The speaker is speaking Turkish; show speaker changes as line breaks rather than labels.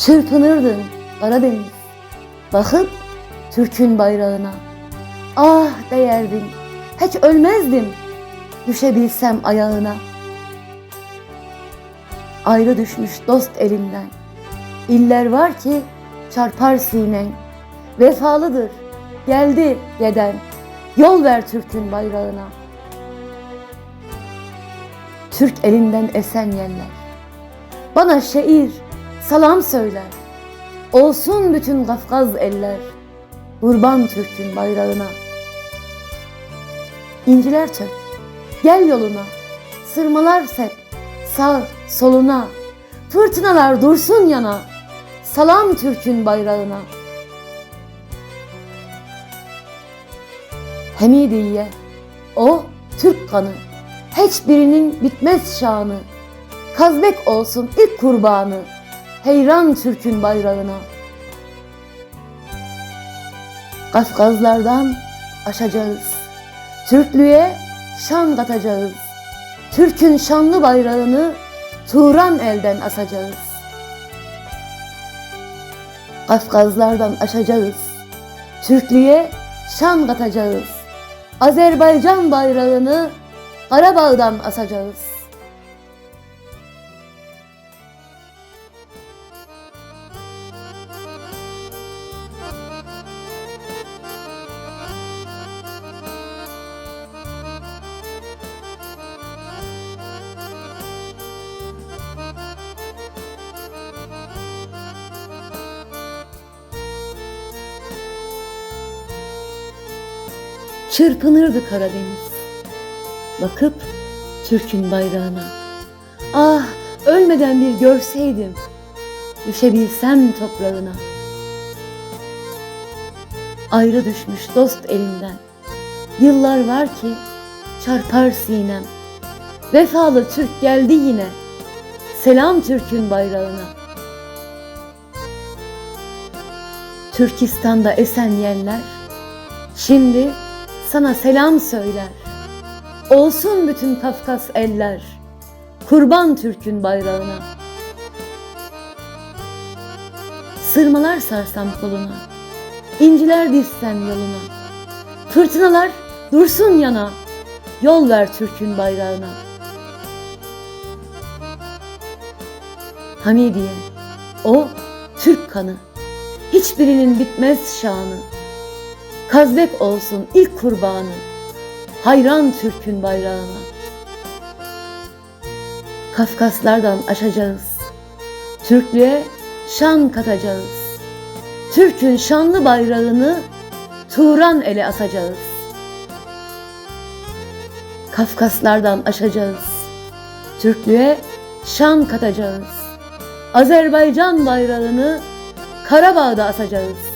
Çırpınırdın Karadeniz. Bakıp Türk'ün bayrağına. Ah değerdim, hiç ölmezdim. Düşebilsem ayağına. Ayrı düşmüş dost elinden. İller var ki çarpar sinen. Vefalıdır, geldi geden. Yol ver Türk'ün bayrağına. Türk elinden esen yerler. Bana şiir, salam söyler. Olsun bütün Kafkaz eller. Kurban Türk'ün bayrağına. İnciler tök, gel yoluna. Sırmalar sep, sağ soluna. Fırtınalar dursun yana. Salam Türk'ün bayrağına. Hemidiye, o Türk kanı. Hiçbirinin bitmez şanı. Kazbek olsun ilk kurbanı. Heyran Türk'ün bayrağına. Kafkazlardan aşacağız. Türklüğe şan katacağız. Türk'ün şanlı bayrağını Turan elden asacağız. Kafkazlardan aşacağız. Türklüğe şan katacağız. Azerbaycan bayrağını Karabağ'dan asacağız. Çırpınırdı Karadeniz. Bakıp Türk'ün bayrağına. Ah ölmeden bir görseydim. Düşebilsem toprağına. Ayrı düşmüş dost elinden. Yıllar var ki çarpar sinem. Vefalı Türk geldi yine. Selam Türk'ün bayrağına. Türkistan'da esen yerler Şimdi sana selam söyler. Olsun bütün Kafkas eller. Kurban Türk'ün bayrağına. Sırmalar sarsam koluna. inciler dizsem yoluna. Fırtınalar dursun yana. Yol ver Türk'ün bayrağına. Hamidiye, o Türk kanı. Hiçbirinin bitmez şanı. Kazbek olsun ilk kurbanı. Hayran Türk'ün bayrağına. Kafkaslardan aşacağız. Türklüğe şan katacağız. Türk'ün şanlı bayrağını Turan ele asacağız. Kafkaslardan aşacağız. Türklüğe şan katacağız. Azerbaycan bayrağını Karabağ'da asacağız.